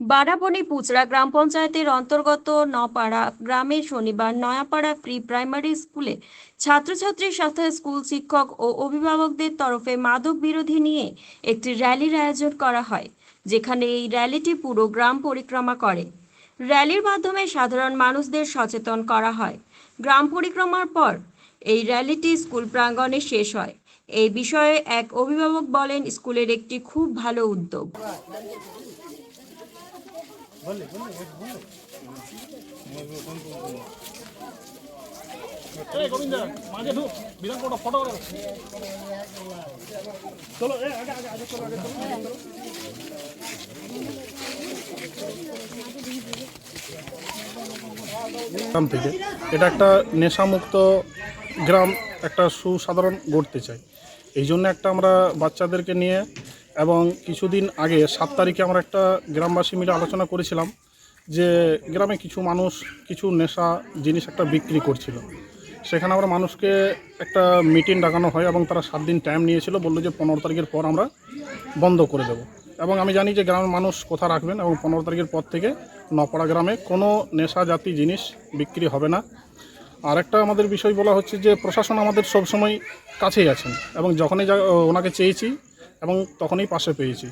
বারাবণী পুচড়া গ্রাম পঞ্চায়েতের অন্তর্গত নপাড়া গ্রামে শনিবার নয়াপাড়া প্রি প্রাইমারি স্কুলে ছাত্রছাত্রীর সাথে স্কুল শিক্ষক ও অভিভাবকদের তরফে মাদক বিরোধী নিয়ে একটি র্যালির আয়োজন করা হয়, যেখানে এই র্যালিটি পুরো গ্রাম পরিক্রমা করে। র্যালির মাধ্যমে সাধারণ মানুষদের সচেতন করা হয়। গ্রাম পরিক্রমার পর এই র্যালিটি স্কুল প্রাঙ্গণে শেষ হয়। এই বিষয়ে এক অভিভাবক বলেন, স্কুলের একটি খুব ভালো উদ্যোগ। মাঝে ঢুক বিধান কোটা ফটো চলো এ আগে আগে আগে চলো আগে চলো। গ্রাম থেকে। এটা একটা নেশামুক্ত গ্রাম একটা সুসাধারণ গড়তে চাই। এই জন্য একটা আমরা বাচ্চাদেরকে নিয়ে এবং কিছুদিন আগে, সাত তারিখে আমরা একটা গ্রামবাসী মিলে আলোচনা করেছিলাম যে গ্রামে কিছু মানুষ, কিছু নেশা জিনিস একটা বিক্রি করছিল। সেখানে আমরা মানুষকে একটা মিটিং ডাকানো হয় এবং তারা সাত দিন টাইম নিয়েছিল, বলল যে পনেরো তারিখের পর আমরা বন্ধ করে দেবো। এবং আমি জানি যে গ্রামের মানুষ কোথা রাখবেন এবং পনেরো তারিখের পর থেকে নপাড়া গ্রামে কোনো নেশা জাতি জিনিস বিক্রি হবে না। আর একটা আমাদের বিষয় বলা হচ্ছে যে প্রশাসন আমাদের সবসময় কাছেই আছেন এবং যখনই যা ওনাকে চেয়েছি এবং তখনই পাশে পেয়েছি।